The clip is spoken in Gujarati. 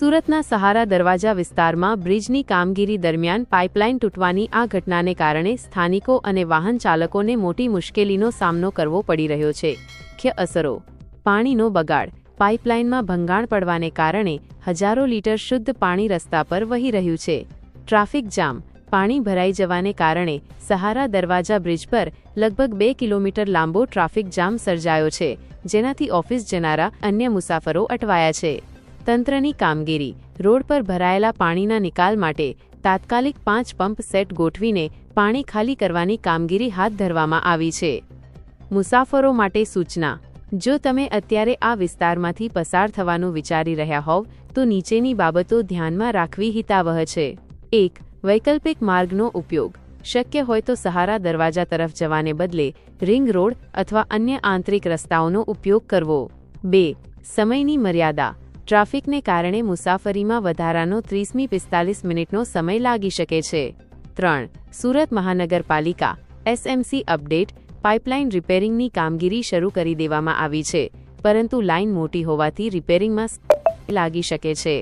સુરતના સહારા દરવાજા વિસ્તારમાં બ્રિજની કામગીરી દરમિયાન પાઇપલાઇન તૂટવાની આ ઘટનાને કારણે સ્થાનિકો અને વાહન ચાલકોને મોટી મુશ્કેલીનો સામનો કરવો પડી રહ્યો છે. મુખ્ય અસરો. પાણીનો બગાડ. પાઇપલાઇનમાં ભંગાણ પડવાને કારણે હજારો લીટર શુદ્ધ પાણી રસ્તા પર વહી રહ્યું છે. Traffic jam. પાણી ભરાઈ જવાને કારણે સહારા દરવાજા બ્રિજ પર લગભગ બે કિલોમીટર લાંબો ટ્રાફિક જામ સર્જાયો છે, જેનાથી ઓફિસ જનારા અન્ય મુસાફરો અટવાયા છે. તંત્રની કામગીરી, રોડ પર ભરાયેલા પાણીના નિકાલ માટે તાત્કાલિક પાંચ પંપ સેટ ગોઠવીને પાણી ખાલી કરવાની કામગીરી હાથ ધરવામાં આવી છે. મુસાફરો માટે સૂચના, જો તમે અત્યારે આ વિસ્તારમાંથી પસાર થવાનું વિચારી રહ્યા હોવ, તો નીચેની બાબતો ધ્યાનમાં રાખવી હિતાવહ છે. એક, વૈકલ્પિક માર્ગનો ઉપયોગ, શક્ય હોય તો સહારા દરવાજા તરફ જવાને બદલે રિંગ રોડ અથવા અન્ય આંતરિક રસ્તાઓનો ઉપયોગ કરવો. બે, સમયની મર્યાદા ટ્રાફિકને કારણે મુસાફરીમાં વધારાનો ત્રીસમી પિસ્તાલીસ મિનિટનો સમય લાગી શકે છે. ત્રણ, સુરત મહાનગરપાલિકા એસએમસી અપડેટ, પાઇપલાઇન રિપેરિંગની કામગીરી શરૂ કરી દેવામાં આવી છે, પરંતુ લાઇન મોટી હોવાથી રિપેરિંગમાં લાગી શકે છે.